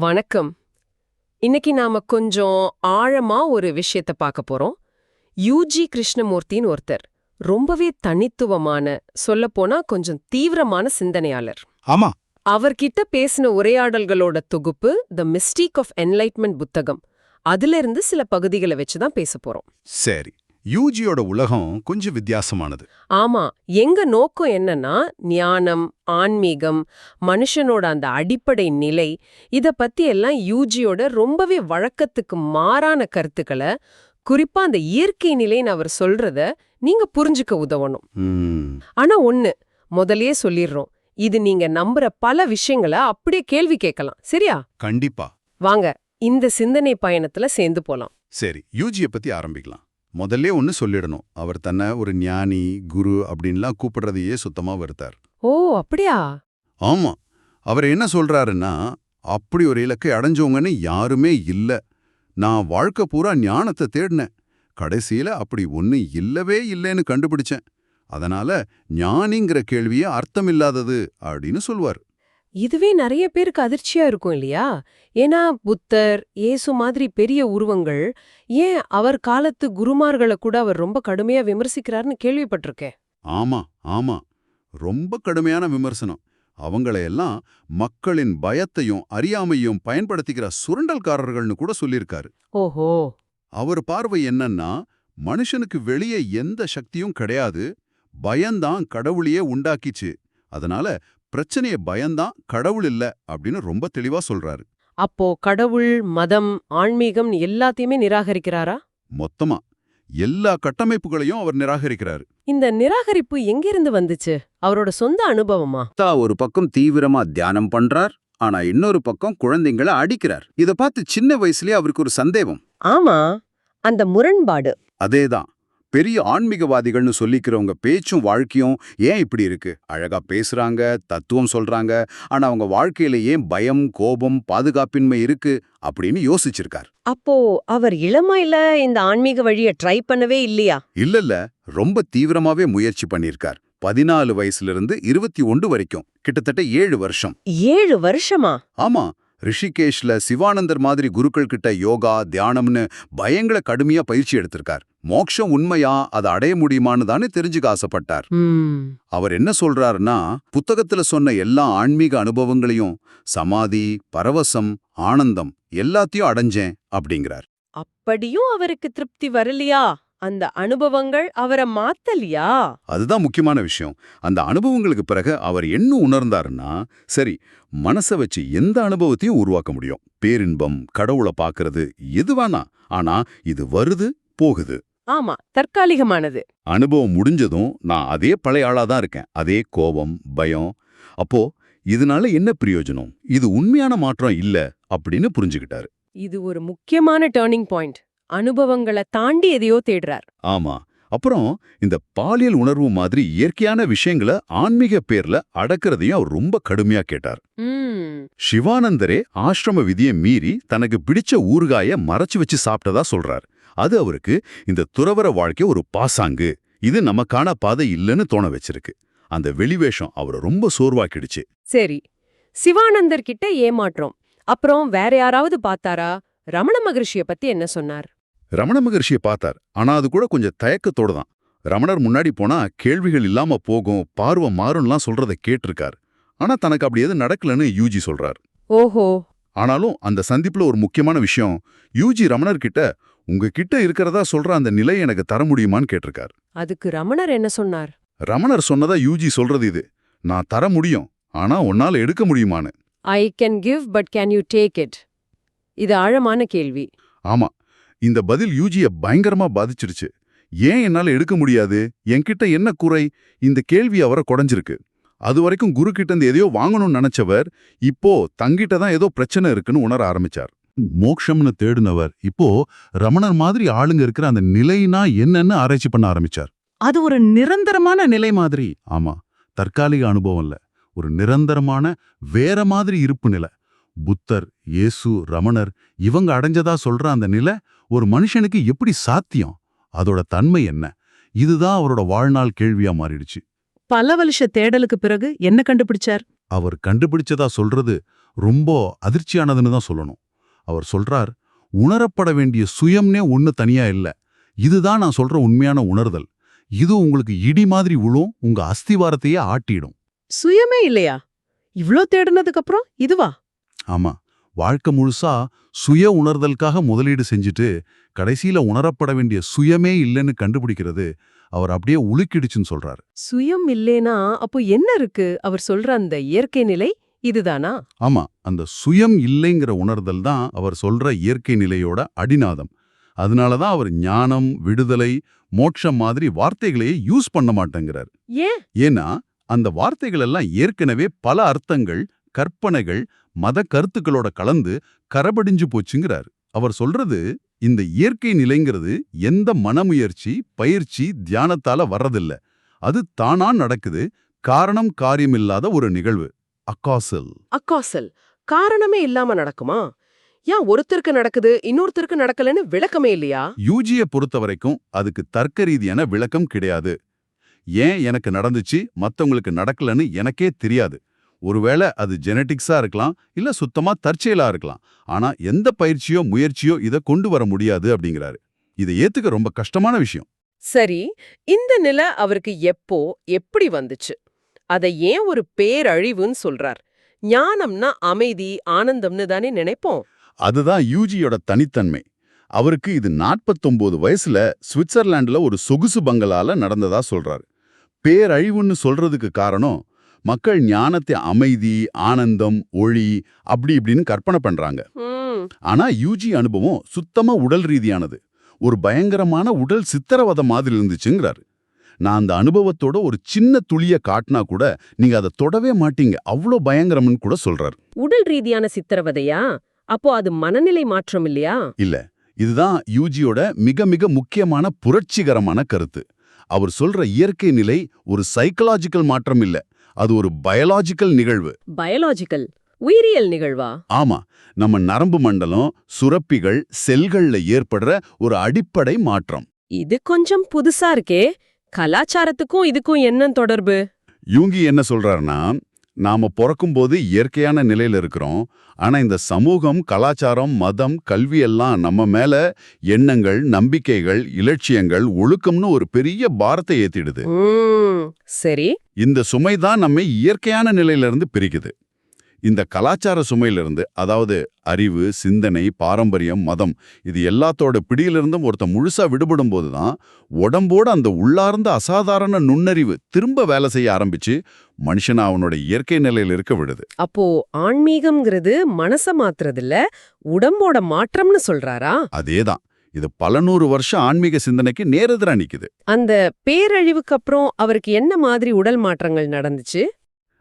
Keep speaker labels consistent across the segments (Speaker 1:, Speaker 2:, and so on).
Speaker 1: வணக்கம். இன்னைக்கு நாம கொஞ்சம் ஆழமா ஒரு விஷயத்த பார்க்க போறோம். யூஜி கிருஷ்ணமூர்த்தின்னு ஒருத்தர் ரொம்பவே தனித்துவமான சொல்லப்போனா கொஞ்சம் தீவிரமான சிந்தனையாளர்.
Speaker 2: ஆமா.
Speaker 1: அவர்கிட்ட பேசின உரையாடல்களோட தொகுப்பு த மிஸ்டீக் ஆஃப் என்லைட்மெண்ட் புத்தகம். அதுல இருந்து சில பகுதிகளை வச்சு தான் பேச போறோம்.
Speaker 2: சரி. யூஜியோட உலகம் கொஞ்சம் வித்தியாசமானது.
Speaker 1: ஆமா எங்க நோக்கம் என்னன்னா ஞானம் ஆன்மீகம் மனுஷனோட அந்த அடிப்படை நிலை இத பத்தி எல்லாம் யூஜியோட ரொம்பவே வழக்கத்துக்கு மாறான கருத்துக்களை குறிப்பா அந்த இயற்கை நிலைன்னு அவர் சொல்றத நீங்க புரிஞ்சுக்க உதவணும். ஆனா ஒண்ணு முதல்லயே சொல்லிடுறோம் இது நீங்க நம்புற பல விஷயங்களை அப்படியே கேள்வி கேட்கலாம். சரியா?
Speaker 2: கண்டிப்பா.
Speaker 1: வாங்க இந்த சிந்தனை பயணத்துல சேர்ந்து போலாம்.
Speaker 2: சரி யூஜிய பத்தி ஆரம்பிக்கலாம். முதல்ல ஒன்னு சொல்லிடணும். அவர் தன்னை ஒரு ஞானி குரு அப்படின்லாம் கூப்பிடுறதையே சுத்தமா வெறுத்தார்.
Speaker 1: ஓ அப்படியா?
Speaker 2: ஆமா. அவர் என்ன சொல்றாருன்னா அப்படி ஒரு இலக்கை அடைஞ்சவங்கன்னு யாருமே இல்ல. நான் வாழ்க்கை பூரா ஞானத்தை தேடினேன். கடைசியில அப்படி ஒண்ணு இல்லவே இல்லைன்னு கண்டுபிடிச்சேன். அதனால ஞானிங்கிற கேள்வியே அர்த்தமில்லாதது அப்படின்னு சொல்வார்.
Speaker 1: இதுவே நிறைய பேருக்கு அதிர்ச்சியா இருக்கும் இல்லையா? ஏன்னா புத்தர் இயேசு மாதிரி பெரிய உருவங்கள் ஏன் அவர் காலத்து குருமார்களை கூட அவர் ரொம்ப கடுமையா விமர்சிக்கிறார்னு கேள்விப்பட்டிருக்கேன்.
Speaker 2: ஆமா ஆமா. ரொம்ப கடுமையான விமர்சனம். அவங்களையெல்லாம் மக்களின் பயத்தையும் அறியாமையும் பயன்படுத்திக்கிற சுரண்டல்காரர்கள்னு கூட சொல்லியிருக்காரு.
Speaker 1: ஓஹோ!
Speaker 2: அவர் பார்வை என்னன்னா மனுஷனுக்கு வெளியே எந்த சக்தியும் கிடையாது. பயம்தான் கடவுளையே உண்டாக்கிச்சு. அதனால பிரச்சனைய பயம்தான் கடவுள் இல்ல அப்படின்னு ரொம்ப தெளிவா சொல்றாரு.
Speaker 1: அப்போ கடவுள் மதம் ஆன்மீகம் எல்லாத்தையுமே நிராகரிக்கிறாரா?
Speaker 2: மொத்தமா எல்லா கட்டமைப்புகளையும் அவர் நிராகரிக்கிறாரு.
Speaker 1: இந்த நிராகரிப்பு எங்கிருந்து வந்துச்சு? அவரோட சொந்த அனுபவமா?
Speaker 3: தா ஒரு பக்கம் தீவிரமா தியானம் பண்றார் ஆனா இன்னொரு பக்கம் குழந்தைங்கள அடிக்கிறார். இத பார்த்து சின்ன வயசுலயே அவருக்கு ஒரு சந்தேகம்.
Speaker 1: ஆமா அந்த முரண்பாடு.
Speaker 3: அதேதான். பெரிய ஆன்மீகவாதிகள்னு சொல்லிக்கிறவங்க பேச்சும் வாழ்க்கையும் ஏன் இப்படி இருக்கு? அழகா பேசுறாங்க தத்துவம் சொல்றாங்க ஆனா அவங்க வாழ்க்கையில ஏன் பயம் கோபம் பாதுகாப்பின்மை இருக்கு அப்படின்னு யோசிச்சிருக்கார்.
Speaker 1: அப்போ அவர் இளமையில இந்த ஆன்மீக வழிய ட்ரை பண்ணவே இல்லையா?
Speaker 2: இல்லல்ல ரொம்ப தீவிரமாவே முயற்சி பண்ணியிருக்கார் பதினாலு வயசுல இருந்து இருபத்தி ஒன்று வரைக்கும். கிட்டத்தட்ட ஏழு வருஷம்.
Speaker 1: ஏழு வருஷமா?
Speaker 2: ஆமா. ரிஷிகேஷ்ல சிவானந்தர் மாதிரி குருக்கள் கிட்ட யோகா தியானம்னு பயங்கர கடுமையா பயிற்சி எடுத்திருக்கார். மோட்சம் உண்மையா? அதை அடைய முடியுமான்னு தானே தெரிஞ்சுக்க ஆசைப்பட்டார். அவர் என்ன சொல்றாருன்னா புத்தகத்துல சொன்ன எல்லா ஆன்மீக அனுபவங்களையும் சமாதி பரவசம் ஆனந்தம் எல்லாத்தையும் அடைஞ்சேன் அப்படிங்கிறார்.
Speaker 1: அப்படியும் அவருக்கு திருப்தி வரலையா? அந்த அனுபவங்கள் அவரை மாத்தலையா?
Speaker 2: அதுதான் முக்கியமான விஷயம். அந்த அனுபவங்களுக்கு பிறகு அவர் என்ன உணர்ந்தாருன்னா சரி மனசை வச்சு எந்த அனுபவத்தையும் உருவாக்க முடியும். பேரின்பம் கடவுளை பார்க்கறது எது வேணா. ஆனா இது வருது போகுது.
Speaker 1: ஆமா தற்காலிகமானது.
Speaker 2: அனுபவம் முடிஞ்சதும் நான் அதே பழைய ஆளா தான் இருக்கேன். அதே கோபம் பயம். அப்போ இதனால என்ன பிரயோஜனம்? இது உண்மையான மாற்றம் இல்ல அப்படின்னு புரிஞ்சுக்கிட்டாரு.
Speaker 1: இது ஒரு முக்கியமான டேர்னிங் பாயிண்ட் அனுபவங்களை தாண்டி எதையோ தேடுறார்.
Speaker 2: ஆமா. அப்புறம் இந்த பாலியல் உணர்வு மாதிரி இயற்கையான விஷயங்களை ஆன்மீக பேர்ல அடக்கிறதையும் அவர் ரொம்ப கடுமையா கேட்டார். சிவானந்தரே ஆசிரம விதியை மீறி தனக்கு பிடிச்ச ஊறுகாய மறைச்சு வச்சு சாப்பிட்டதா சொல்றார். அது அவருக்கு இந்த துறவர வாழ்க்கை ஒரு பாசாங்கு. இது நமக்கான பாதை இல்லைன்னு தோண வச்சிருக்கு. அந்த வெளிவேஷம் அவரை ரொம்ப சோர்வாக்கிடுச்சு.
Speaker 1: சரி சிவானந்தர் கிட்ட ஏமாற்றம். அப்புறம் வேற யாராவது பார்த்தாரா? ரமண மகரிஷிய பத்தி என்ன சொன்னார்?
Speaker 2: ரமண மகர்ஷியை பார்த்தார். ஆனா அது கூட கொஞ்சம் தயக்கத்தோட தான். ரமணர் முன்னாடி போனா கேள்விகள் இல்லாம போகும் பார்வை மாறும்லாம் சொல்றத கேட்டிருக்கார். ஆனா தனக்கு அப்படி எதுவும் நடக்கலன்னு யூஜி சொல்றார்.
Speaker 1: ஓஹோ.
Speaker 2: ஆனாலும் அந்த சந்திப்புல ஒரு முக்கியமான விஷயம் யூஜி ரமணர் கிட்ட உங்ககிட்ட இருக்கிறதா சொல்ற அந்த நிலை எனக்கு தர முடியுமான்னு கேட்டிருக்கார்.
Speaker 1: அதுக்கு ரமணர் என்ன சொன்னார்?
Speaker 2: ரமணர் சொன்னதா யூஜி சொல்றது இது. நான் தர முடியும் ஆனா உன்னால எடுக்க முடியுமான்னு.
Speaker 1: I can give but can you take it இது ஆழமான கேள்வி.
Speaker 2: ஆமா இந்த பதில் யூஜிய பயங்கரமா பாதிச்சிருச்சு. ஏன் என்னால எடுக்க முடியாது? என்கிட்ட என்ன குறை இந்த கேள்வி அவரை குடைஞ்சிருக்கு. அது வரைக்கும் குரு கிட்ட இருந்து எதையோ வாங்கணும்னு நினைச்சவர் இப்போ தங்கிட்ட தான் ஏதோ பிரச்சனை இருக்குன்னு உணர ஆரம்பிச்சார். மோக்ஷம்னு தேடினவர். இப்போ ரமணர் மாதிரி ஆளுங்க இருக்கிற அந்த நிலைனா என்னன்னு ஆராய்ச்சி பண்ண ஆரம்பிச்சார்.
Speaker 3: அது ஒரு நிரந்தரமான நிலை மாதிரி.
Speaker 2: ஆமா தற்காலிக அனுபவம் இல்ல. ஒரு நிரந்தரமான வேற மாதிரி இருப்பு நிலை. புத்தர் இயேசு ரமணர் இவங்க அடைஞ்சதா சொல்ற அந்த நிலை ஒரு மனுஷனுக்கு எப்படி சாத்தியம்? அதோட தன்மை என்ன? இதுதான் அவரோட வாழ்நாள் கேள்வியா மாறிடுச்சு.
Speaker 4: பல வருஷ தேடலுக்கு பிறகு என்ன கண்டுபிடிச்சார்?
Speaker 2: அவர் கண்டுபிடிச்சதா சொல்றது ரொம்ப அதிர்ச்சியானதுன்னு தான் சொல்லணும். அவர் சொல்றார் உணரப்பட வேண்டிய சுயம்னே ஒண்ணு தனியா இல்ல. இதுதான் நான் சொல்ற உண்மையான உணர்தல். இது உங்களுக்கு இடி மாதிரி விழும் உங்க அஸ்திவாரத்தையே ஆட்டிடும்.
Speaker 1: சுயமே இல்லையா? இவ்ளோ தேடினதுக்கு அப்புறம் இதுவா?
Speaker 2: ஆமா. வாழ்க்கை முழுசா சுய உணர்தலுக்காக முதலீடு செஞ்சுட்டு கடைசியில உணரப்பட வேண்டிய சுயமே இல்லைன்னு கண்டுபிடிக்கிறது அவர் அப்படியே உலுக்கிடுச்சுன்னு சொல்றாரு.
Speaker 1: சுயம் இல்லேனா அப்போ என்ன இருக்கு? அவர் சொல்ற அந்த இயற்கை நிலை இதுதானா?
Speaker 2: ஆமா அந்த சுயம் இல்லைங்கிற உணர்தல் தான் அவர் சொல்ற இயற்கை நிலையோட அடிநாதம். அதனால தான் அவர் ஞானம் விடுதலை மோட்சம் மாதிரி வார்த்தைகளையே யூஸ் பண்ண மாட்டேங்கிறார்.
Speaker 1: ஏன்?
Speaker 2: ஏன்னா அந்த வார்த்தைகள் எல்லாம் ஏற்கனவே பல அர்த்தங்கள் கற்பனைகள் மத கருத்துக்களோட கலந்து கரபடிஞ்சு போச்சுங்கிறார். அவர் சொல்றது இந்த இயற்கை நிலைங்கிறது எந்த மனமுயற்சி பயிற்சி தியானத்தால வர்றதில்ல. அது தானா நடக்குது காரணம் காரியமில்லாத ஒரு நிகழ்வு. அக்காசல்.
Speaker 1: அக்காசல். காரணமே இல்லாம நடக்குமா? ஏன் ஒருத்தருக்கு நடக்குது இன்னொருத்தருக்கு நடக்கலன்னு விளக்கமே இல்லையா?
Speaker 2: யூஜிய பொறுத்த வரைக்கும் அதுக்கு தர்க்க ரீதியான விளக்கம் கிடையாது. ஏன் எனக்கு நடந்துச்சு மத்தவங்களுக்கு நடக்கலன்னு எனக்கே தெரியாது. ஒருவேளை அது ஜெனட்டிக்ஸா இருக்கலாம் இல்ல சுத்தமா தற்செயலா இருக்கலாம். ஆனா எந்த பயிற்சியோ முயற்சியோ இதை கொண்டு வர முடியாது அப்படிங்கிறாரு. இதை ஏத்துக்க ரொம்ப கஷ்டமான விஷயம்.
Speaker 1: சரி இந்த நிலை அவருக்கு எப்போ எப்படி வந்துச்சு? அதை ஏன் ஒரு பேரழிவுன்னு சொல்றார். ஞானம்னா அமைதி ஆனந்தம்னு தானே நினைப்போம்.
Speaker 2: அதுதான் யூஜியோட தனித்தன்மை. அவருக்கு இது 49 வயசுல சுவிட்சர்லாண்டுல ஒரு சொகுசு பங்களால நடந்ததா சொல்றாரு. பேரழிவுன்னு சொல்றதுக்கு காரணம் மக்கள் ஞானத்தை அமைதி ஆனந்தம் ஒளி அப்படி இப்படின்னு கற்பனை பண்றாங்க. ஆனா யூஜி அனுபவம் சுத்தமா உடல் ரீதியானது. ஒரு பயங்கரமான உடல் சித்திரவதை மாதிரி இருந்துச்சுங்கிறாரு. நான் அந்த அனுபவத்தோட ஒரு சின்ன துளிய காட்டினா கூட நீங்க அதை தொடவே மாட்டீங்க. அவ்வளோ பயங்கரம்னு கூட சொல்றாரு.
Speaker 1: உடல் ரீதியான சித்திரவதையா? அப்போ அது மனநிலை மாற்றம் இல்லையா?
Speaker 2: இல்ல. இதுதான் யூஜியோட மிக மிக முக்கியமான புரட்சிகரமான கருத்து. அவர் சொல்ற இயற்கை நிலை ஒரு சைக்கலாஜிக்கல் மாற்றம் இல்ல. அது ஒரு பயாலாஜிக்கல் நிகழ்வு.
Speaker 1: பயாலாஜிக்கல்? உயிரியல் நிகழ்வா?
Speaker 2: ஆமா. நம்ம நரம்பு மண்டலம் சுரப்பிகள் செல்கள்ல ஏற்படுற ஒரு அடிப்படை மாற்றம்.
Speaker 1: இது கொஞ்சம் புதுசா இருக்கே. கலாச்சாரத்துக்கும் இதுக்கும் என்ன தொடர்பு?
Speaker 2: யூங்கி என்ன சொல்றாருன்னா நாம பிறக்கும்போது இயற்கையான நிலையில இருக்கிறோம். ஆனா இந்த சமூகம் கலாச்சாரம் மதம் கல்வி எல்லாம் நம்ம மேல எண்ணங்கள் நம்பிக்கைகள் இலட்சியங்கள் ஒழுக்கம்னு ஒரு பெரிய பாரத்தை ஏத்திடுது.
Speaker 1: சரி.
Speaker 2: இந்த சுமை தான் நம்மை இயற்கையான நிலையிலிருந்து பிரிக்குது. இந்த கலாச்சார சுமையிலிருந்து அதாவது அறிவு சிந்தனை பாரம்பரியம் மதம் இது எல்லாத்தோட பிடியிலிருந்தும் ஒருத்தன் முழுசா விடுபடும் போது தான் உடம்போட அந்த உள்ளார்ந்த அசாதாரண நுண்ணறிவு திரும்ப வேலை செய்ய ஆரம்பிச்சு மனுஷனை அவனோட இயற்கை நிலையில இருக்க விடுது.
Speaker 1: அப்போ ஆன்மீகம்ங்கிறது மனச மாத்துறதில்ல உடம்போட மாற்றம்னு சொல்றாரா?
Speaker 2: அதேதான். இது பல நூறு வருஷம் ஆன்மீக சிந்தனைக்கு நேரெதிரா நிக்குது.
Speaker 1: அந்த பேரழிவுக்கு அப்புறம் அவருக்கு என்ன மாதிரி உடல் மாற்றங்கள் நடந்துச்சு?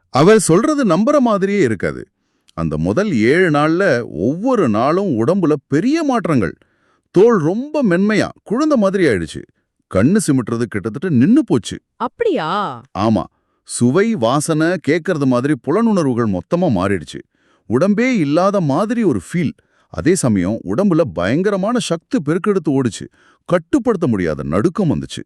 Speaker 2: அவர் சொல்றது நம்புற மாதிரியே இருக்காது. அந்த முதல் ஏழு நாள்ல ஒவ்வொரு நாளும் உடம்புல பெரிய மாற்றங்கள். தோல் ரொம்ப மென்மையா குழந்த மாதிரி ஆயிடுச்சு. கண்ணு சிமிட்டுறது கிட்டத்தட்ட நின்னு போச்சு.
Speaker 1: அப்படியா?
Speaker 2: ஆமா. சுவை வாசனை கேட்கறது மாதிரி புலனுணர்வுகள் மொத்தமா மாறிடுச்சு. உடம்பே இல்லாத மாதிரி ஒரு ஃபீல் அதே சமயம் உடம்புல பயங்கரமான சக்தி பெருக்கெடுத்து ஓடுச்சு. கட்டுப்படுத்த முடியாத நடுக்கம் வந்துச்சு.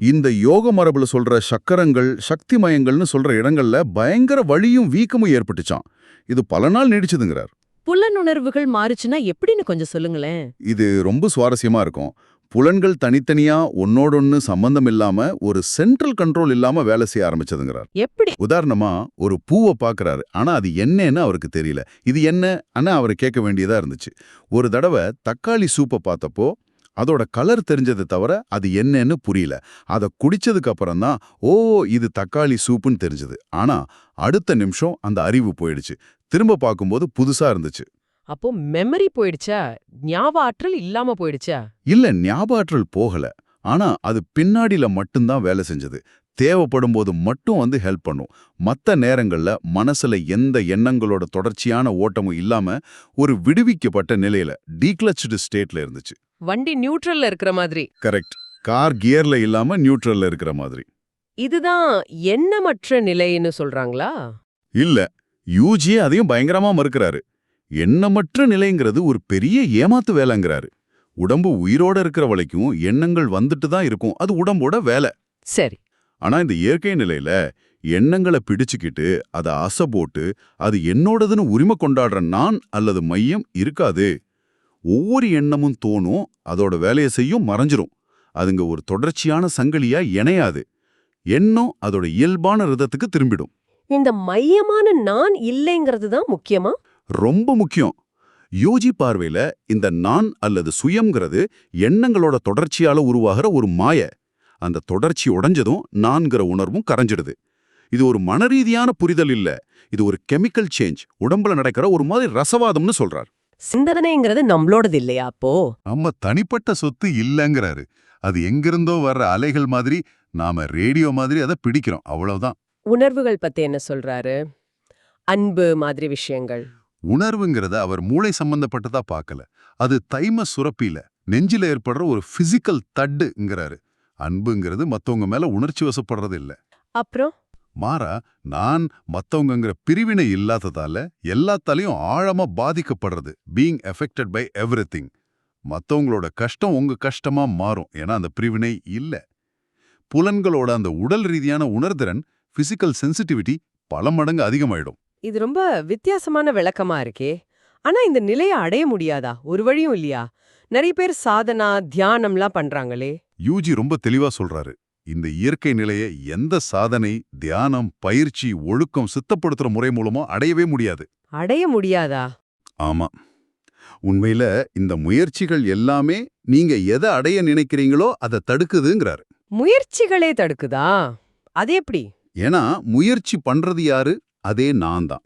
Speaker 2: இந்த யோக மரபுல சொல்ற சக்கரங்கள் சக்தி மயங்கள்னு சொல்ற இடங்கள்ல பயங்கர வலியும் வீக்கமும் ஏற்பட்டுச்சாம். இது பல நாள் நீடிச்சதுங்கிறார்.
Speaker 1: புலனுணர்வுகள் மாறுச்சுன்னா எப்படின்னு கொஞ்சம் சொல்லுங்களேன்.
Speaker 2: இது ரொம்ப சுவாரஸ்யமா இருக்கும். புலன்கள் தனித்தனியா ஒன்னோடொன்னு சம்பந்தம் இல்லாம ஒரு சென்ட்ரல் கண்ட்ரோல் இல்லாம வேலை செய்ய ஆரம்பிச்சதுங்கிறார்.
Speaker 1: எப்படி?
Speaker 2: உதாரணமா ஒரு பூவை பார்க்கறாரு ஆனா அது என்னன்னு அவருக்கு தெரியல. இது என்ன? ஆனா அவர் கேட்க வேண்டியதா இருந்துச்சு. ஒரு தடவை தக்காளி சூப்பை பார்த்தப்போ அதோட கலர் தெரிஞ்சதை தவிர அது என்னன்னு புரியல. அதை குடிச்சதுக்கு அப்புறம் தான் ஓ இது தக்காளி சூப்புன்னு தெரிஞ்சது. ஆனா அடுத்த நிமிஷம் அந்த அறிவு போயிடுச்சு. திரும்ப பார்க்கும்போது புதுசா இருந்துச்சு.
Speaker 1: அப்போ மெமரி போயிடுச்சா? ஞாபக ஆற்றல் இல்லாம போயிடுச்சா?
Speaker 2: இல்ல ஞாபகாற்றல் போகல. ஆனா அது பின்னாடில மட்டும்தான் வேலை செஞ்சது. தேவைப்படும் போது மட்டும் வந்து ஹெல்ப் பண்ணும். மத்த நேரங்கள்ல மனசுல எந்த எண்ணங்களோட தொடர்ச்சியான ஓட்டமும் இல்லாம ஒரு விடுவிக்கப்பட்ட நிலையில டீக்ளச்டு ஸ்டேட்ல இருந்துச்சு.
Speaker 1: வண்டி நியூட்ரல்ல இருக்கிற மாதிரி.
Speaker 2: கரெக்ட் கார் கியர்ல இல்லாம நியூட்ரல்ல இருக்கிற மாதிரி.
Speaker 1: இதுதான் எண்ணமற்ற நிலைன்னு சொல்றாங்களா?
Speaker 2: இல்ல யூஜியே அதையும் பயங்கரமா மறுக்கிறாரு. எண்ணமற்ற நிலைங்கிறது ஒரு பெரிய ஏமாத்து வேலைங்கிறாரு. உடம்பு உயிரோட இருக்கிற வரைக்கும் எண்ணங்கள் வந்துட்டு தான் இருக்கும். அது உடம்போட வேலை.
Speaker 1: சரி.
Speaker 2: ஆனா இந்த இயற்கை நிலையில எண்ணங்களை பிடிச்சுக்கிட்டு அதை அசை போட்டு அது என்னோடதுன்னு உரிமை கொண்டாடுற நான் அல்லது மையம் இருக்காது. ஒவ்வொரு எண்ணமும் தோணும் அதோட வேலையை செய்யும் மறைஞ்சிரும். அதுங்க ஒரு தொடர்ச்சியான சங்கிலியா இணையாது. எண்ணம் அதோட இயல்பான ரிதத்துக்கு திரும்பிடும்.
Speaker 1: இந்த மையமான நான் இல்லைங்கிறது தான் முக்கியமா?
Speaker 2: ரொம்ப முக்கியம். யோஜி பார்வையில இந்த நான் அல்லது சுயம்ங்கிறது எண்ணங்களோட தொடர்ச்சியால உருவாகிற ஒரு மாய. அந்த தொடர்ச்சி உடைஞ்சதும் நான்கிற உணர்வும் கரைஞ்சிடுது. இது ஒரு மனரீதியான புரிதல் இல்ல. இது ஒரு கெமிக்கல் சேஞ்ச் உடம்புல நடக்கிற ஒரு மாதிரி ரசவாதம்னு சொல்றார்.
Speaker 1: சிந்தனைங்கிறது நம்மளோடது இல்லையா அப்போ?
Speaker 4: நம்ம தனிப்பட்ட சொத்து இல்லைங்கிறாரு. அது எங்கிருந்தோ வர்ற அலைகள் மாதிரி நாம ரேடியோ மாதிரி அதை பிடிக்கிறோம். அவ்வளவுதான்.
Speaker 1: உணர்வுகள் பத்தி என்ன சொல்றாரு? அன்பு மாதிரி விஷயங்கள்.
Speaker 4: உணர்வுங்கிறத அவர் மூளை சம்பந்தப்பட்டதா பார்க்கல. அது தைம சுரப்பியில நெஞ்சில ஏற்படுற ஒரு பிசிக்கல் தட்டுங்கிறாரு. அன்புங்கிறது மத்தவங்க மேல உணர்ச்சி வசப்படுறது இல்ல.
Speaker 1: அப்புறம்?
Speaker 4: மாறா நான் மத்தவங்கங்கிற பிரிவினை இல்லாததால எல்லாத்தாலையும் ஆழமா பாதிக்கப்படுறது. பீயிங் எஃபெக்டட் பை எவ்ரிதிங் மத்தவங்களோட கஷ்டம் உங்க கஷ்டமா மாறும். ஏன்னா அந்த பிரிவினை இல்ல. புலன்களோட அந்த உடல் ரீதியான உணர்திறன் பிசிக்கல் சென்சிட்டிவிட்டி பல மடங்கு அதிகமாயிடும்.
Speaker 1: இது ரொம்ப வித்தியாசமான விளக்கமா இருக்கே. ஆனா இந்த நிலையை அடைய முடியாதா? ஒரு வழியும் இல்லையா? நிறைய பேர் சாதனா தியானம்லாம் பண்றாங்களே.
Speaker 4: யூஜி ரொம்ப தெளிவா சொல்றாரு. இந்த இயற்கை நிலையை எந்த சாதனை தியானம் பயிற்சி ஒழுக்கம் சித்தப்படுத்துற முறை மூலமா அடையவே முடியாது.
Speaker 1: அடைய முடியாதா?
Speaker 4: ஆமா.
Speaker 2: உண்மையில இந்த முயற்சிகள் எல்லாமே நீங்க எதை அடைய நினைக்கிறீங்களோ அதை தடுக்குதுங்கிறாரு.
Speaker 1: முயற்சிகளே தடுக்குதா? அது எப்படி?
Speaker 2: ஏன்னா முயற்சி பண்றது யாரு? அதே நான் தான்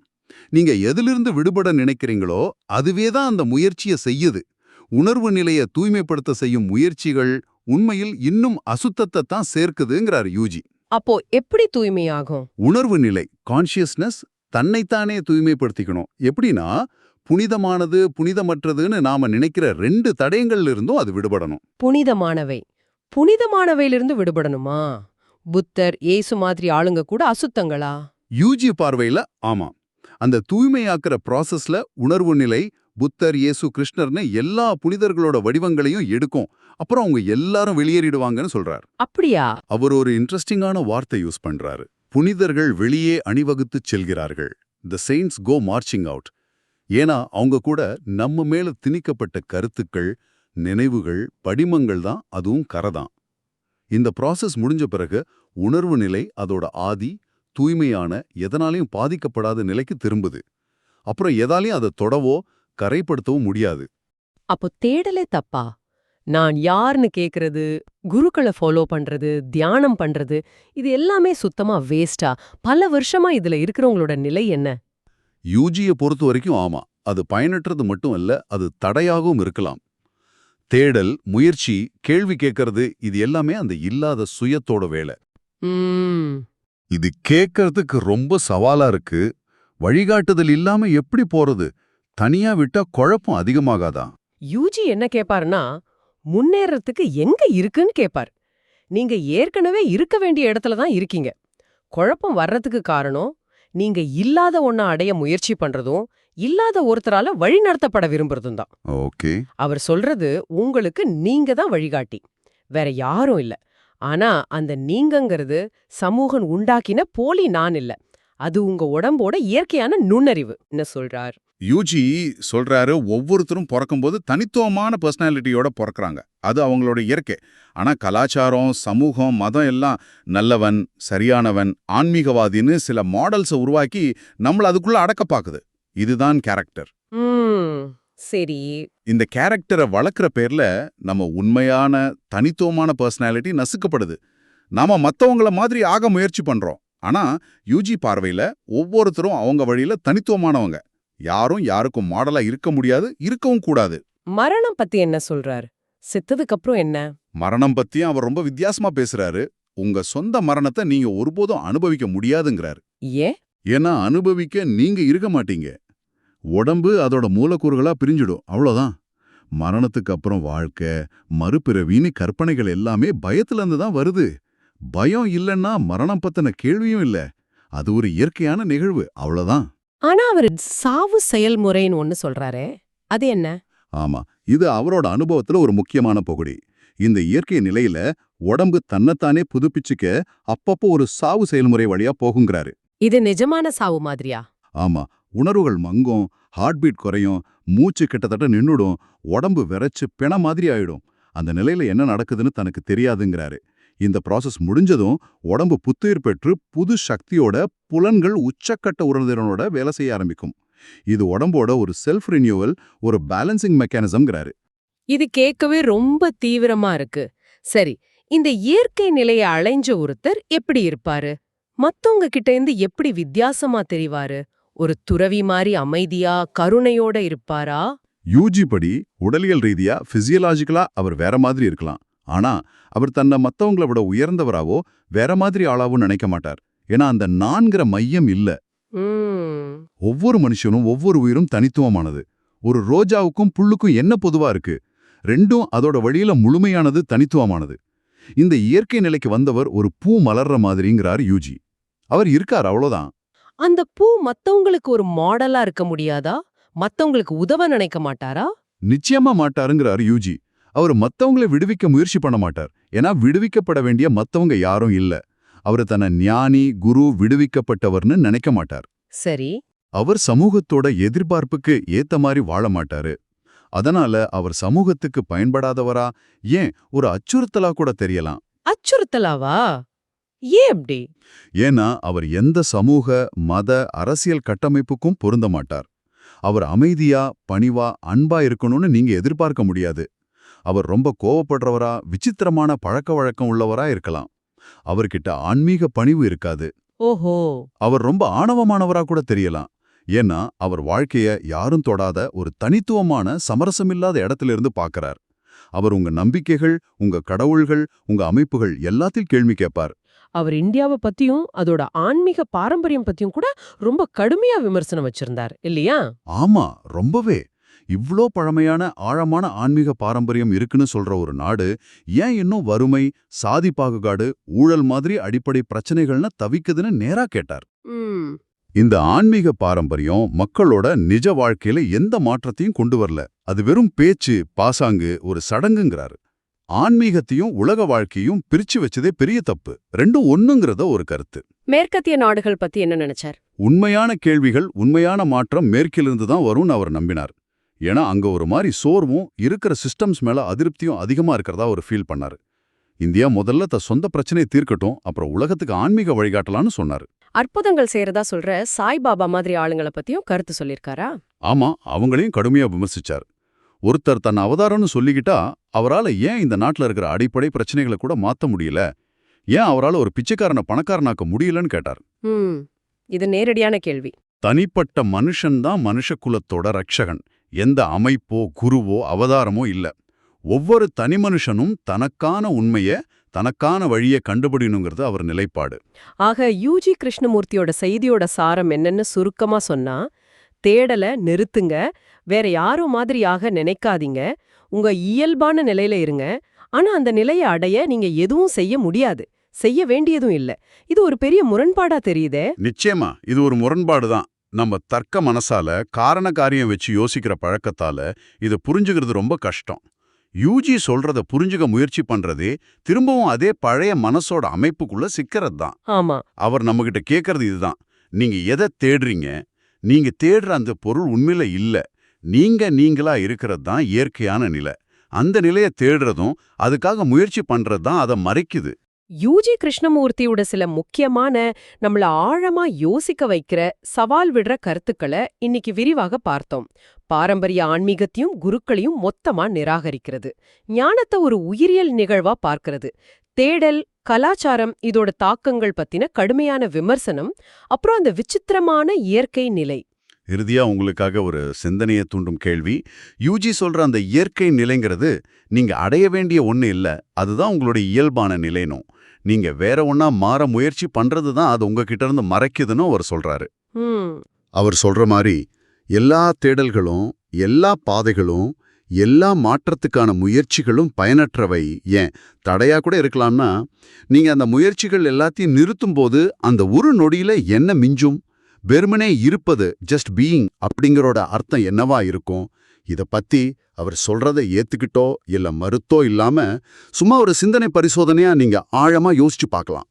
Speaker 2: நீங்க எதிலிருந்து விடுபட நினைக்கிறீங்களோ அதுவே தான் அந்த முயற்சியை செய்யுது. உணர்வு நிலையை தூய்மைப்படுத்த செய்யும் முயற்சிகள் உண்மையில் இன்னும் அசுத்தத்தை தான் சேர்க்குதுங்கிறார் யூஜி.
Speaker 1: அப்போ எப்படி தூய்மையாகும்?
Speaker 2: உணர்வு நிலை கான்ஷியஸ்னஸ் தன்னைத்தானே தூய்மைப்படுத்திக்கணும். எப்படின்னா புனிதமானது புனிதமற்றதுன்னு நாம நினைக்கிற ரெண்டு தடயங்கள்ல இருந்தும் அது விடுபடணும்.
Speaker 1: புனிதமானவை. புனிதமானவையிலிருந்து விடுபடணுமா? புத்தர் ஏசு மாதிரி ஆளுங்க கூட அசுத்தங்களா?
Speaker 2: யூஜி பார்வையில ஆமா. அந்த தூய்மையாக்குற ப்ராசஸ்ல உணர்வு நிலை புத்தர் இயேசு கிருஷ்ணர்னு எல்லா புனிதர்களோட வடிவங்களையும் எடுக்கும். அப்புறம் அவங்க எல்லாரும் வெளியேறிடுவாங்கன்னு சொல்றார்.
Speaker 1: அப்படியா?
Speaker 2: அவர் ஒரு இன்ட்ரெஸ்டிங்கான வார்த்தை யூஸ் பண்றாரு. புனிதர்கள் வெளியே அணிவகுத்துச் செல்கிறார்கள். The saints go marching out ஏன்னா அவங்க கூட நம்ம மேல திணிக்கப்பட்ட கருத்துக்கள் நினைவுகள் படிமங்கள் தான் அதுவும் கரதான் இந்த ப்ராசஸ் முடிஞ்ச பிறகு உணர்வு நிலை அதோட ஆதி தூய்மையான எதனாலையும் பாதிக்கப்படாத நிலைக்கு திரும்புது. அப்புறம் எதாலையும் அதை தொடவோ கரைப்படுத்தவும் முடியாது.
Speaker 1: அப்போ தேடலே தப்பா? நான் யார்னு கேக்குறது? குருக்களை ஃபாலோ பண்றது? தியானம் பண்றது? இது எல்லாமே சுத்தமா வேஸ்டா பல வருஷமா இதுல இருக்கிறவங்களோட நிலை என்ன?
Speaker 2: யூஜியை பொறுத்த வரைக்கும் ஆமா. அது பயனற்றது மட்டும் அல்ல அது தடையாகவும் இருக்கலாம். தேடல் முயற்சி கேள்வி கேட்கறது இது எல்லாமே அந்த இல்லாத சுயத்தோட வேலை.
Speaker 4: இது கேட்கறதுக்கு ரொம்ப சவாலா இருக்கு. வழிகாட்டுதல் இல்லாம எப்படி போறது? தனியா விட்டா குழப்பம் அதிகமாகாதா?
Speaker 1: யூஜி என்ன கேப்பாருன்னா முன்னேறதுக்கு எங்க இருக்குன்னு கேப்பார். நீங்க ஏற்கனவே இருக்க வேண்டிய இடத்துல தான் இருக்கீங்க. குழப்பம் வர்றதுக்கு காரணம் நீங்க இல்லாத ஒண்ண அடைய முயற்சி பண்றதும் இல்லாத ஒருத்தரால வழி நடத்தப்பட விரும்புறதும் தான்.
Speaker 4: ஓகே.
Speaker 1: அவர் சொல்றது உங்களுக்கு நீங்க தான் வழிகாட்டி. வேற யாரும் இல்ல. ஆனா அந்த நீங்கங்கிறது சமூகம் உண்டாக்கின போலி நான் இல்ல. அது உங்க உடம்போட இயற்கையான நுண்ணறிவு என்ன சொல்றார்.
Speaker 3: யூஜி சொல்றாரு ஒவ்வொருத்தரும் பிறக்கும்போது தனித்துவமான பர்சனாலிட்டியோட பிறக்கறாங்க. அது அவங்களோட இயற்கை. ஆனா கலாச்சாரம் சமூகம் மதம் எல்லாம் நல்லவன் சரியானவன் ஆன்மீகவாதின்னு சில மாடல்ஸை உருவாக்கி நம்மள அதுக்குள்ள அடக்க பாக்குது. இதுதான் கேரக்டர்
Speaker 1: சரி.
Speaker 3: இந்த கேரக்டரை வளர்க்குற பேர்ல நம்ம உண்மையான தனித்துவமான பர்சனாலிட்டி நசுக்கப்படுது. நாம மத்தவங்கள மாதிரி ஆக முயற்சி பண்றோம். ஆனா யூஜி பார்வையில ஒவ்வொருத்தரும் அவங்க வழியில தனித்துவமானவங்க. யாரும் யாருக்கும் மாடலா இருக்க முடியாது இருக்கவும் கூடாது.
Speaker 1: மரணம் பத்தி என்ன சொல்றார்? செத்ததுக்கு அப்புறம் என்ன?
Speaker 3: மரணம் பத்தியும் அவர் ரொம்ப வித்தியாசமா பேசுறாரு. உங்க சொந்த மரணத்தை நீங்க ஒருபோதும் அனுபவிக்க முடியாதுங்கிறாரு.
Speaker 1: ஏன்?
Speaker 2: ஏன்னா அனுபவிக்க நீங்க இருக்க மாட்டீங்க. உடம்பு அதோட மூலக்கூறுகளா பிரிஞ்சிடும். அவ்வளோதான் மரணத்துக்கு அப்புறம் வாழ்க்கை மறுபிறவின்னு கற்பனைகள் எல்லாமே பயத்துல இருந்து தான் வருது. பயம் இல்லைன்னா மரணம் பத்தின கேள்வியும் இல்ல. அது ஒரு இயற்கையான நிகழ்வு. அவ்வளவுதான்.
Speaker 1: ஆனா அவர் சாவு செயல்முறைன்னு ஒன்னு சொல்றாரே. அது என்ன?
Speaker 2: ஆமா. இது அவரோட அனுபவத்துல ஒரு முக்கியமான பகுதி இந்த இயற்கை நிலையில உடம்பு தன்னைத்தானே புதுப்பிச்சுக்க அப்பப்போ ஒரு சாவு செயல்முறை வழியா போகுங்கிறாரு.
Speaker 1: இது நிஜமான சாவு மாதிரியா?
Speaker 2: ஆமா. உணர்வுகள் மங்கும் ஹார்ட் பீட் குறையும் மூச்சு கிட்டத்தட்ட நின்னுடும் உடம்பு விரைச்சு பிண மாதிரி ஆயிடும். அந்த நிலையில என்ன நடக்குதுன்னு தனக்கு தெரியாதுங்கிறாரு. இந்த ப்ராசஸ் முடிஞ்சதும் உடம்பு புத்துயிர் பெற்று புது சக்தியோட புலன்கள் உச்சக்கட்ட உணர்திறனோட வேலை செய்ய ஆரம்பிக்கும். இது உடம்போட ஒரு செல்ஃப் ரினியூவல் ஒரு பேலன்சிங் மெக்கானிசம்ங்கிறாரு
Speaker 1: இது கேட்கவே ரொம்ப தீவிரமா இருக்கு. சரி இந்த இயற்கை நிலைய அலைஞ்ச ஒருத்தர் எப்படி இருப்பாரு? மத்தவங்க கிட்ட இருந்து எப்படி வித்தியாசமா தெரிவாரு? ஒரு துறவி மாதிரி அமைதியா கருணையோட இருப்பாரா?
Speaker 2: யூஜி படி உடலியல் ரீதியா பிசியலாஜிக்கலா அவர் வேற மாதிரி இருக்கலாம். ஆனா அவர் தன்னை மத்தவங்கள விட உயர்ந்தவராவோ வேற மாதிரி ஆளாவோ நினைக்க மாட்டார். ஏன்னா அந்த நான்கிற மையம் இல்ல. ஒவ்வொரு மனுஷனும் ஒவ்வொரு உயிரும் தனித்துவமானது. ஒரு ரோஜாவுக்கும் புல்லுக்கும் என்ன பொதுவா இருக்கு? ரெண்டும் அதோட வழியில முழுமையானது தனித்துவமானது. இந்த இயற்கை நிலைக்கு வந்தவர் ஒரு பூ மலர்ற மாதிரிங்கிறார் யூஜி. அவர் இருக்கார் அவ்வளவுதான்.
Speaker 1: அந்த பூ மத்தவங்களுக்கு ஒரு மாடலா இருக்க முடியாதா? மத்தவங்களுக்கு உதவ நினைக்க மாட்டாரா?
Speaker 2: நிச்சயமா மாட்டாருங்கிறார் யூஜி. அவர் மத்தவங்கள விடுவிக்க முயற்சி பண்ண மாட்டார். ஏன்னா விடுவிக்கப்பட வேண்டிய மத்தவங்க யாரும் இல்ல. அவர் தன்னை ஞானி குரு விடுவிக்கப்பட்டவர்னு நினைக்க மாட்டார்.
Speaker 1: சரி.
Speaker 2: அவர் சமூகத்தோட எதிர்பார்ப்புக்கு ஏத்த மாதிரி வாழ மாட்டாரு. அதனால அவர் சமூகத்துக்கு பயன்படாதவரா? ஏன்? ஒரு அச்சுறுத்தலா கூட தெரியலாம்.
Speaker 1: அச்சுறுத்தலாவா? ஏன் அப்படி?
Speaker 2: ஏன்னா அவர் எந்த சமூக மத அரசியல் கட்டமைப்புக்கும் பொருந்த மாட்டார். அவர் அமைதியா பணிவா அன்பா இருக்கணும்னு நீங்க எதிர்பார்க்க முடியாது. அவர் ரொம்ப கோவப்படுறவரா விசித்திரமான பழக்க வழக்கம் உள்ளவரா இருக்கலாம். அவர்கிட்ட ஆன்மீக பணிவு இருக்காது.
Speaker 1: ஓஹோ!
Speaker 2: அவர் ரொம்ப ஆணவமானவரா கூட தெரியலாம். ஏன்னா அவர் வாழ்க்கைய யாரும் தொடாத ஒரு தனித்துவமான சமரசமில்லாத இடத்துல இருந்து பார்க்கறார் அவர் உங்க நம்பிக்கைகள் உங்க கடவுள்கள் உங்க அமைப்புகள் எல்லாத்தையும் கேள்வி கேட்பார்.
Speaker 1: அவர் இந்தியாவை பத்தியும் அதோட ஆன்மீக பாரம்பரியம் பத்தியும் கூட ரொம்ப கடுமையா விமர்சனம் வச்சிருந்தார். இல்லையா?
Speaker 2: ஆமா ரொம்பவே. இவ்ளோ பழமையான ஆழமான ஆன்மீக பாரம்பரியம் இருக்குன்னு சொல்ற ஒரு நாடு ஏன் இன்னும் வறுமை சாதி பாகுகாடு ஊழல் மாதிரி அடிப்படை பிரச்சனைகள்னு தவிக்குதுன்னு நேரா கேட்டார். இந்த ஆன்மீக பாரம்பரியம் மக்களோட நிஜ வாழ்க்கையில எந்த மாற்றத்தையும் கொண்டு வரல. அது வெறும் பேச்சு பாசாங்கு ஒரு சடங்குங்கிறாரு. ஆன்மீகத்தையும் உலக வாழ்க்கையும் பிரிச்சு வச்சதே பெரிய தப்பு. ரெண்டும் ஒண்ணுங்கிறத ஒரு கருத்து.
Speaker 1: மேற்கத்திய நாடுகள் பத்தி என்ன நினைச்சார்?
Speaker 2: உண்மையான கேள்விகள் உண்மையான மாற்றம் மேற்கிலிருந்து தான் வரும்னு அவர் நம்பினார். ஏன்னா அங்க ஒரு மாதிரி சோர்வும் இருக்கிற சிஸ்டம்ஸ் மேல அதிருப்தியும் அதிகமா இருக்கிறதா அவர் ஃபீல் பண்ணாரு. இந்தியா முதல்ல த சொந்த பிரச்சனையை தீர்க்கட்டும் அப்புறம் உலகத்துக்கு ஆன்மீக வழிகாட்டலான்னு சொன்னாரு.
Speaker 1: அற்புதங்கள் செய்யறதா சொல்ற சாய்பாபா மாதிரி ஆளுங்கள பத்தியும் கருத்து சொல்லிருக்காரா
Speaker 2: ஆமா அவங்களையும் கடுமையா விமர்சிச்சார். ஒருத்தர் தன் அவதாரம்னு சொல்லிக்கிட்டா அவரால ஏன் இந்த நாட்டுல இருக்கிற அடிப்படை பிரச்சனைகளை கூட மாத்த முடியல? ஏன் அவரால ஒரு பிச்சைக்காரனை பணக்காரனாக்க முடியலன்னு கேட்டார்?
Speaker 1: இது நேரடியான கேள்வி.
Speaker 2: தனிப்பட்ட மனுஷன்தான் மனுஷகுலத்தோட ரட்சகன். எந்த அமைப்போ குருவோ அவதாரமோ இல்ல. ஒவ்வொரு தனி மனுஷனும் தனக்கான உண்மைய தனக்கான வழியை கண்டுபிடினுங்கிறது அவர் நிலைப்பாடு.
Speaker 1: ஆக யூஜி கிருஷ்ணமூர்த்தியோட செய்தியோட சாரம் என்னன்னு சுருக்கமா சொன்னா தேடல நிறுத்துங்க. வேற யாரோ மாதிரியாக நினைக்காதீங்க. உங்க இயல்பான நிலையில இருங்க. ஆனா அந்த நிலையை அடைய நீங்க எதுவும் செய்ய முடியாது. செய்ய வேண்டியதும் இல்ல. இது ஒரு பெரிய முரண்பாடா தெரியுதே?
Speaker 2: நிச்சயமா. இது ஒரு முரண்பாடு தான். நம்ம தர்க்க மனசால காரண காரியம் வச்சு யோசிக்கிற பழக்கத்தால இதை புரிஞ்சுக்கிறது ரொம்ப கஷ்டம். யூஜி சொல்றத புரிஞ்சுக்க முயற்சி பண்றதே திரும்பவும் அதே பழைய மனசோட அமைப்புக்குள்ள சிக்கிறது தான்.
Speaker 1: ஆமா.
Speaker 2: அவர் நம்மகிட்ட கேட்கறது இதுதான் நீங்க எதை தேடுறீங்க? நீங்க தேடுற அந்த பொருள் உண்மையில இல்ல. நீங்க நீங்களா இருக்கிறது தான் இயற்கையான நிலை. அந்த நிலையை தேடுறதும் அதுக்காக முயற்சி பண்றது தான் அதை மறைக்குது.
Speaker 1: யூஜி கிருஷ்ணமூர்த்தியோட சில முக்கியமான நம்மள ஆழமா யோசிக்க வைக்கிற சவால் விடுற கருத்துக்களை இன்னைக்கு விரிவாக பார்த்தோம். பாரம்பரிய ஆன்மீகத்தையும் குருக்களையும் மொத்தமா நிராகரிக்கிறது. ஞானத்தை ஒரு உயிரியல் நிகழ்வா பார்க்கிறது. தேடல் கலாச்சாரம் இதோட தாக்கங்கள் பத்தின கடுமையான விமர்சனம் அப்புறம் அந்த விசித்திரமான இயற்கை நிலை.
Speaker 2: இறுதியா உங்களுக்காக ஒரு சிந்தனையை தூண்டும் கேள்வி. யூஜி சொல்ற அந்த இயற்கை நிலைங்கிறது நீங்க அடைய வேண்டிய ஒண்ணு இல்ல அதுதான் உங்களுடைய இயல்பான நிலைனும் நீங்க வேற ஒண்ணா மாற முயற்சி பண்றது தான் அது உங்ககிட்ட இருந்து மறைக்குதுன்னு அவர் சொல்றாரு.
Speaker 1: ம்.
Speaker 2: அவர் சொல்ற மாதிரி எல்லா தேடல்களும் எல்லா பாதைகளும் எல்லா மாற்றத்துக்கான முயற்சிகளும் பயனற்றவை. ஏன்? தடையா கூட இருக்கலாம்னா நீங்க அந்த முயற்சிகள் எல்லாத்தையும் நிறுத்தும்போது அந்த ஒரு நொடியில என்ன மிஞ்சும்? வெறுமனே இருப்பது ஜஸ்ட் பீயிங் அப்படிங்கறோட அர்த்தம் என்னவா இருக்கும்? இத பத்தி அவர் சொல்றதை ஏத்துக்கிட்டோ இல்ல மறுத்தோ இல்லாம சும்மா ஒரு சிந்தனை பரிசோதனையா நீங்க ஆழமா யோசிச்சு பார்க்கலாம்.